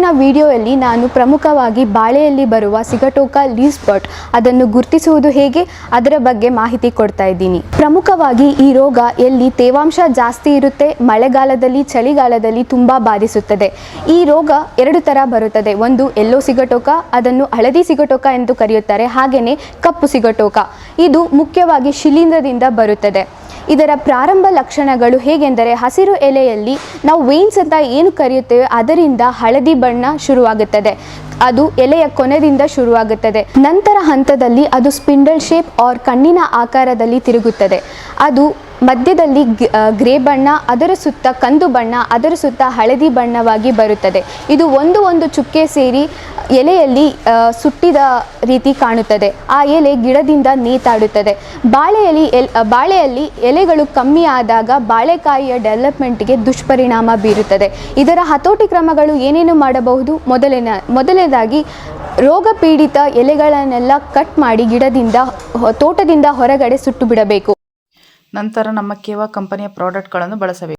ಇವತ್ತಿನ ವಿಡಿಯೋಯಲ್ಲಿ ನಾನು ಪ್ರಮುಖವಾಗಿ ಬಾಳೆಯಲ್ಲಿ ಬರುವ ಸಿಗಟೋಕ ಲೀಸ್ ಬಟ್ ಅದನ್ನು ಗುರುತಿಸುವುದು ಹೇಗೆ? ಅದರ ಬಗ್ಗೆ ಮಾಹಿತಿ ಕೊಡ್ತಾ ಇದ್ದೀನಿ. ಪ್ರಮುಖವಾಗಿ ಈ ರೋಗ ಎಲ್ಲಿ ತೇವಾಂಶ ಜಾಸ್ತಿ ಇರುತ್ತೆ, ಮಳೆಗಾಲದಲ್ಲಿ, ಚಳಿಗಾಲದಲ್ಲಿ ತುಂಬ ಬಾಧಿಸುತ್ತದೆ. ಈ ರೋಗ ಎರಡು ತರ ಬರುತ್ತದೆ. ಒಂದು ಎಲ್ಲೋ ಸಿಗಟೋಕ, ಅದನ್ನು ಹಳದಿ ಸಿಗಟೋಕ ಎಂದು ಕರೆಯುತ್ತಾರೆ. ಹಾಗೆಯೇ ಕಪ್ಪು ಸಿಗಟೋಕ. ಇದು ಮುಖ್ಯವಾಗಿ ಶಿಲೀಂಧ್ರದಿಂದ ಬರುತ್ತದೆ. ಇದರ ಪ್ರಾರಂಭ ಲಕ್ಷಣಗಳು ಹೇಗೆಂದರೆ ಹಸಿರು ಎಲೆಯಲ್ಲಿ ನಾವು ವೇನ್ಸ್ ಅಂತ ಏನು ಕರೆಯುತ್ತೇವೆ, ಅದರಿಂದ ಹಳದಿ ಬಣ್ಣ ಶುರುವಾಗುತ್ತದೆ. ಅದು ಎಲೆಯ ಕೊನೆಯಿಂದ ಶುರುವಾಗುತ್ತದೆ. ನಂತರ ಹಂತದಲ್ಲಿ ಅದು ಸ್ಪಿಂಡಲ್ ಶೇಪ್ ಆರ್ ಕಣ್ಣಿನ ಆಕಾರದಲ್ಲಿ ತಿರುಗುತ್ತದೆ. ಅದು ಮಧ್ಯದಲ್ಲಿ ಗ್ರೇ ಬಣ್ಣ, ಅದರ ಸುತ್ತ ಕಂದು ಬಣ್ಣ, ಅದರ ಸುತ್ತ ಹಳದಿ ಬಣ್ಣವಾಗಿ ಬರುತ್ತದೆ. ಇದು ಒಂದು ಒಂದು ಚುಕ್ಕೆ ಸೇರಿ ಎಲೆಯಲ್ಲಿ ಸುಟ್ಟಿದ ರೀತಿ ಕಾಣುತ್ತದೆ. ಆ ಎಲೆ ಗಿಡದಿಂದ ನೇತಾಡುತ್ತದೆ. ಬಾಳೆಯಲ್ಲಿ ಎಲ್ ಬಾಳೆಯಲ್ಲಿ ಎಲೆಗಳು ಕಮ್ಮಿ ಆದಾಗ ಬಾಳೆಕಾಯಿಯ ಡೆವಲಪ್ಮೆಂಟ್ಗೆ ದುಷ್ಪರಿಣಾಮ ಬೀರುತ್ತದೆ. ಇದರ ಹತೋಟಿ ಕ್ರಮಗಳು ಏನೇನು ಮಾಡಬಹುದು? ಮೊದಲಿನ, ಮೊದಲನೇದಾಗಿ ರೋಗ ಪೀಡಿತ ಎಲೆಗಳನ್ನೆಲ್ಲ ಕಟ್ ಮಾಡಿ ಗಿಡದಿಂದ ತೋಟದಿಂದ ಹೊರಗಡೆ ಸುಟ್ಟು ಬಿಡಬೇಕು. ನಂತರ ನಮ್ಮ ಕೇವ ಕಂಪನಿಯ ಪ್ರಾಡಕ್ಟ್ಗಳನ್ನು ಬಳಸಬೇಕು.